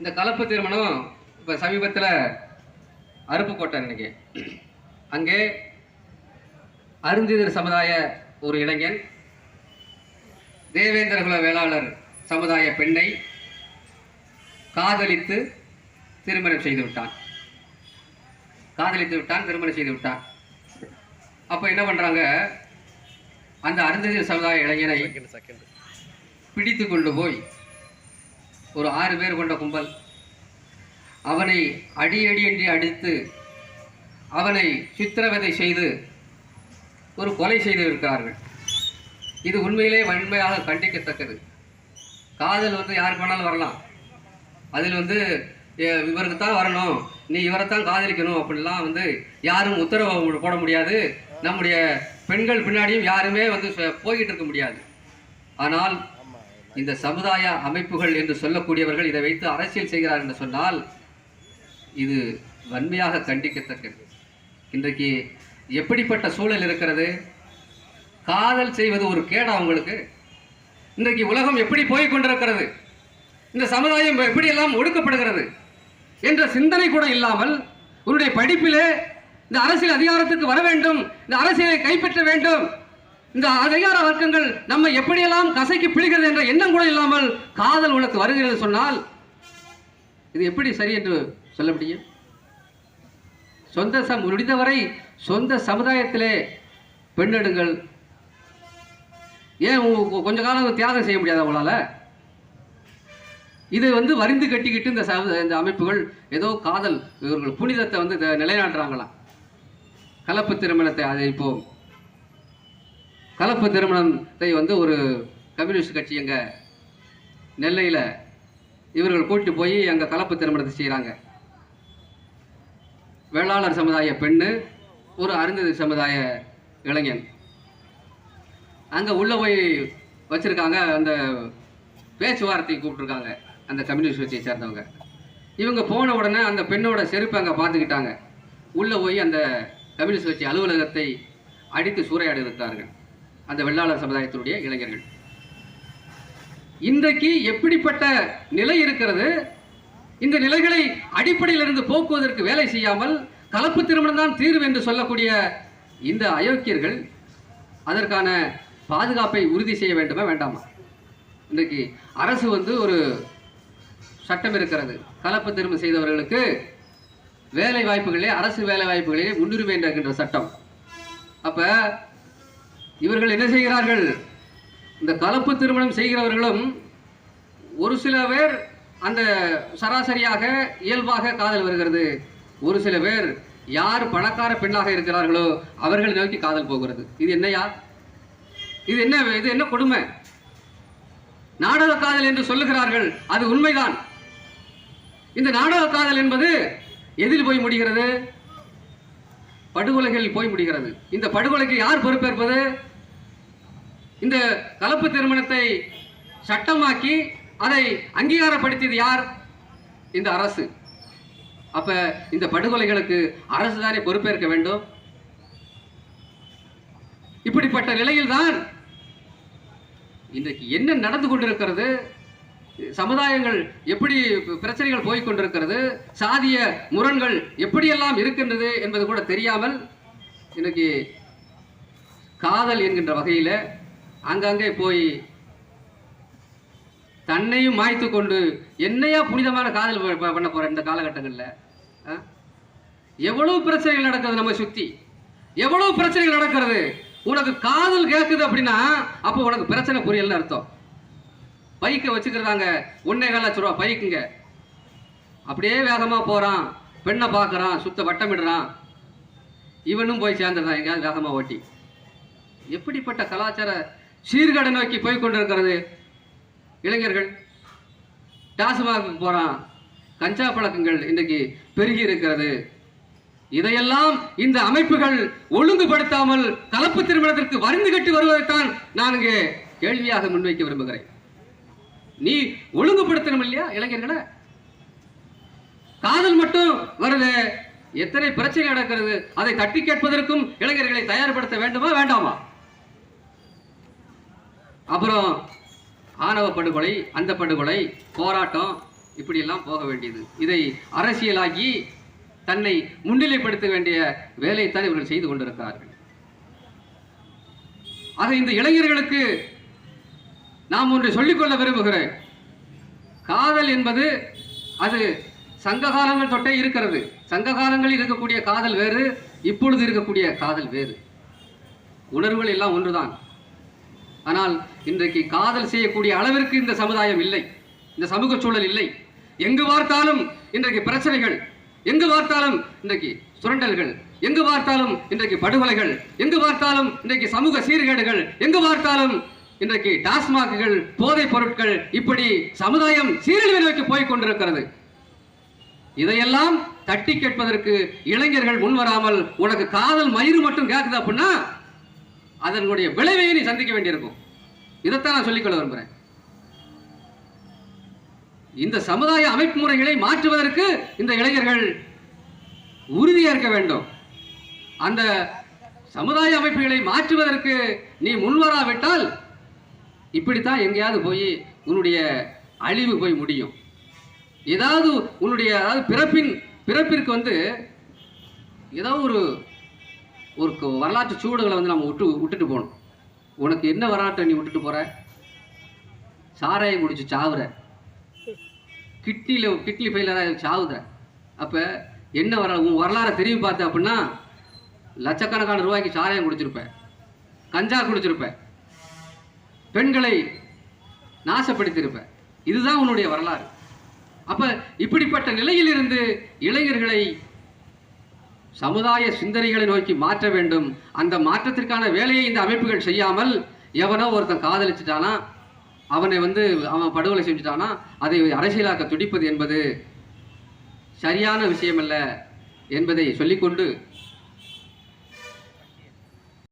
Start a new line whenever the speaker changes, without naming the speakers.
இந்த கலப்பு திருமணம் இப்போ சமீபத்தில் அருப்புக்கோட்டை இன்னைக்கு. அங்கே அருந்திதர் சமுதாய ஒரு இளைஞன் தேவேந்திரகுல வேளாளர் சமுதாய பெண்ணை காதலித்து திருமணம் செய்து விட்டான். காதலித்து விட்டான் திருமணம் செய்து விட்டான். அப்போ என்ன பண்ணுறாங்க அந்த அருந்ததியர் சமுதாய இளைஞனை பிடித்து கொண்டு போய் ஒரு ஆறு பேர் கொண்ட கும்பல். அவனை அடி அடி என்று அடித்து அவனை சித்திரவதை செய்து ஒரு கொலை செய்து இருக்கிறார்கள் இது உண்மையிலே வன்மையாக கண்டிக்கத்தக்கது. காதல் வந்து யாருக்கு வேணாலும் வரலாம். அதில் வந்து இவருக்கு தான் வரணும். நீ இவரைத்தான் காதலிக்கணும் அப்படிலாம் வந்து யாரும் உத்தரவு போட முடியாது. நம்முடைய பெண்கள் பின்னாடியும் யாருமே வந்து போய்கிட்டு இருக்க முடியாது. ஆனால் இந்த சமுதாய அமைப்புகள் என்று சொல்லக்கூடியவர்கள் இதை வைத்து அரசியல் செய்கிறார் என்று சொன்னால் இது வன்மையாக கண்டிக்கத்தக்கது. இன்றைக்கு எப்படிப்பட்ட சூழல் இருக்கிறது? காதல் செய்வது ஒரு கேடா உங்களுக்கு? இன்றைக்கு உலகம் எப்படி போய் கொண்டிருக்கிறது? இந்த சமுதாயம் எப்படியெல்லாம் ஒடுக்கப்படுகிறது? என்ற சிந்தனை கூட இல்லாமல் உன்னுடைய படிப்பிலே இந்த அரசியல் அதிகாரத்துக்கு வர வேண்டும் இந்த அரசியலை கைப்பற்ற வேண்டும் இந்த அதிகார வர்க்கங்கள் நம்ம எப்படியெல்லாம் கசைக்கு பிடிக்கிறது என்ற எண்ணம் கூட இல்லாமல் காதல் உனக்கு வருகிறது சொன்னால் இது எப்படி சரி என்று சொல்ல முடியும்? சொந்த சம் முடிந்தவரை சொந்த சமுதாயத்திலே பெண்ணெடுங்கள். ஏன் கொஞ்ச காலம் தியாகம் செய்ய முடியாத அவங்களால இதை வந்து வரிந்து கட்டிக்கிட்டு இந்த இந்த அமைப்புகள் ஏதோ காதல் இவர்கள் புனிதத்தை வந்து நிலைநாட்டுறாங்களாம். கலப்பு திருமணத்தை அதை இப்போ கலப்பு திருமணத்தை வந்து ஒரு கம்யூனிஸ்ட் கட்சி எங்கள் நெல்லையில் இவர்கள் கூட்டி போய் அங்கே கலப்பு திருமணத்தை செய்கிறாங்க வேளாளர் சமுதாய பெண்ணு ஒரு அருந்ததி சமுதாய இளைஞன். அங்கே உள்ள போய் வச்சுருக்காங்க அந்த பேச்சுவார்த்தை கூப்பிட்ருக்காங்க அந்த கம்யூனிஸ்ட் கட்சியை சேர்ந்தவங்க. இவங்க போன உடனே அந்த பெண்ணோட செருப்பை அங்கே பார்த்துக்கிட்டாங்க. உள்ளே போய் அந்த கம்யூனிஸ்ட் கட்சி அலுவலகத்தை அடித்து சூறையாடி இருக்கிறார்கள் அந்த வெள்ளாளர் சமுதாயத்தினுடைய இளைஞர்கள். இன்றைக்கு எப்படிப்பட்ட நிலை இருக்கிறது? இந்த நிலைகளை அடிப்படையிலிருந்து போக்குவதற்கு வேலை செய்யாமல் கலப்பு திருமணம் தான் தீர்வு என்று சொல்லக்கூடிய இந்த அயோக்கியர்கள் அதற்கான பாதுகாப்பை உறுதி செய்ய வேண்டுமா வேண்டாமா? இன்றைக்கு அரசு வந்து ஒரு சட்டம் இருக்கிறது. கலப்பு திருமணம் செய்தவர்களுக்கு வேலை வாய்ப்புகளிலே அரசு வேலை வாய்ப்புகளிலே முன்னுரிமை என்கின்ற சட்டம். அப்போ இவர்கள் என்ன செய்கிறார்கள்? இந்த கலப்பு திருமணம் செய்கிறவர்களும் ஒரு சில பேர் அந்த சராசரியாக இயல்பாக காதல் வருகிறது. ஒரு சில பேர் யார் பணக்கார பெண்ணாக இருக்கிறார்களோ அவர்களை நோக்கி காதல் போகிறது. இது என்னையா? இது என்ன இது என்ன கொடுமை? நாடக காதல் என்று சொல்லுகிறார்கள். அது உண்மைதான். இந்த நாடக காதல் என்பது எதில் போய் முடிகிறது? படுகொலைகளில் போய் முடிகிறது. இந்த படுகொலைக்கு யார் பொறுப்பேற்பது? இந்த கலப்பு திருமணத்தை சட்டமாக்கி அதை அங்கீகாரப்படுத்தியது யார்? இந்த அரசு. அப்ப இந்த படுகொலைகளுக்கு அரசு தானே பொறுப்பேற்க வேண்டும்? இப்படிப்பட்ட நிலையில்தான் இன்றைக்கு என்ன நடந்து கொண்டிருக்கிறது? சமுதாயங்கள் எப்படி பிரச்சனைகள் போய்கொண்டிருக்கிறது சாதிய முரண்கள் எப்படியெல்லாம் இருக்கின்றது என்பது கூட தெரியாமல் இன்னைக்கு காதல் என்கின்ற வகையில் அங்கங்கே போய் தன்னையும் மாய்த்து கொண்டு என்னையா புனிதமான காதல் பண்ண போகிறேன் இந்த காலகட்டங்களில்? எவ்வளவு பிரச்சனைகள் நடக்குது நம்ம சுற்றி எவ்வளவு பிரச்சனைகள் நடக்கிறது? உனக்கு காதல் கேட்குது அப்படின்னா அப்போ உனக்கு பிரச்சனை புரியலன்னு அர்த்தம். பைக்கை வச்சுக்கிறாங்க ஒன்னே கால லட்ச ரூபா பைக்குங்க. அப்படியே வேகமாக போகிறான் பெண்ணை பார்க்குறான் சுத்த வட்டமிடுறான். இவனும் போய் சேர்ந்துடுறான் எங்கேயாவது வேகமாக ஓட்டி. எப்படிப்பட்ட கலாச்சார சீர்கடை நோக்கி போய் கொண்டிருக்கிறது. இளைஞர்கள் டாஸ்மாக்கு போகிறான் கஞ்சா பழக்கங்கள் இன்றைக்கு பெருகி இருக்கிறது. இதையெல்லாம் இந்த அமைப்புகள் ஒழுங்குபடுத்தாமல் கலப்பு திருமணத்திற்கு வருந்து கட்டி வருவதைத்தான் நான் இங்கே கேள்வியாக முன்வைக்க விரும்புகிறேன். நீ ஒழுங்குபடுத்தணும் இல்லையா இளைஞர்களை? காதல் மட்டும் வருது. எத்தனை பிரச்சனை நடக்கிறது? அதை தட்டி கேட்பதற்கும் இளைஞர்களை தயார்படுத்த வேண்டுமா வேண்டாமா? அப்புறம் ஆணவ படுகொலை அந்த படுகொலை போராட்டம் இப்படியெல்லாம் போக வேண்டியது. இதை அரசியலாக்கி தன்னை முன்னிலைப்படுத்த வேண்டிய வேலையைத்தான் இவர்கள் செய்து கொண்டிருக்கிறார்கள். ஆக இந்த இளைஞர்களுக்கு நாம் ஒன்றை சொல்லிக்கொள்ள விரும்புகிறேன். காதல் என்பது அது சங்க காலங்கள் தொட்டே இருக்கிறது. சங்க காலங்களில் இருக்கக்கூடிய காதல் வேறு இப்பொழுது இருக்கக்கூடிய காதல் வேறு. உணர்வுகள் எல்லாம் ஒன்றுதான். ஆனால் இன்றைக்கு காதல் செய்யக்கூடிய அளவிற்கு இந்த சமுதாயம் இல்லை. இந்த சமூக சூழல் இல்லை. எங்கு பார்த்தாலும் இன்றைக்கு பிரச்சனைகள் எங்கு பார்த்தாலும் இன்றைக்கு சுரண்டல்கள் எங்கு பார்த்தாலும் இன்றைக்கு படுகொலைகள் எங்கு பார்த்தாலும் இன்றைக்கு சமூக சீர்கேடுகள் எங்கு பார்த்தாலும் இன்றைக்கு டாஸ்மாக்குகள் போதைப் பொருட்கள் இப்படி சமுதாயம் சீரழிவு நோக்கி போய் கொண்டிருக்கிறது. இதையெல்லாம் தட்டி கேட்பதற்கு இளைஞர்கள் முன்வராமல் உனக்கு காதல் மயிறு மட்டும் கேட்குது அப்படின்னா அதனுடைய விளைவையை நீ சந்திக்க வேண்டியிருக்கும். இதைத்தான் நான் சொல்லிக்கொள்ள விரும்புகிறேன் இந்த சமுதாய அமைப்பு முறைகளை மாற்றுவதற்கு இந்த இளைஞர்கள் உறுதியாக இருக்க வேண்டும். அந்த சமுதாய அமைப்புகளை மாற்றுவதற்கு நீ முன்வராவிட்டால் இப்படித்தான் எங்கேயாவது போய் உன்னுடைய அழிவு போய் முடியும். ஏதாவது உன்னுடைய அதாவது பிறப்பின் பிறப்பிற்கு வந்து ஏதோ ஒரு ஒரு வரலாற்று சூடுகளை வந்து நம்ம விட்டு விட்டுட்டு போகணும். உனக்கு என்ன வரலாற்றை நீ விட்டுட்டு போற? சாராயம் குடிச்சு சாவுற. கிட்னியில் கிட்னி ஃபெயிலராக சாவுற. அப்போ என்ன வர உன் வரலாறை திரும்பி பார்த்த அப்படின்னா லட்சக்கணக்கான ரூபாய்க்கு சாராயம் குடிச்சிருப்பேன் கஞ்சா குடிச்சிருப்பேன் பெண்களை நாசப்படுத்தியிருப்பேன் இதுதான் உன்னுடைய வரலாறு. அப்போ இப்படிப்பட்ட நிலையிலிருந்து இளைஞர்களை சமுதாய சிந்தனைகளை நோக்கி மாற்ற வேண்டும். அந்த மாற்றத்திற்கான வேலையை இந்த அமைப்புகள் செய்யாமல் எவனோ ஒருத்தன் காதலிச்சிட்டானா அவனை வந்து அவன் படுகொலை செஞ்சுட்டானா அதை அரசியலாக்க துடிப்பது என்பது சரியான விஷயமல்ல என்பதை சொல்லிக்கொண்டு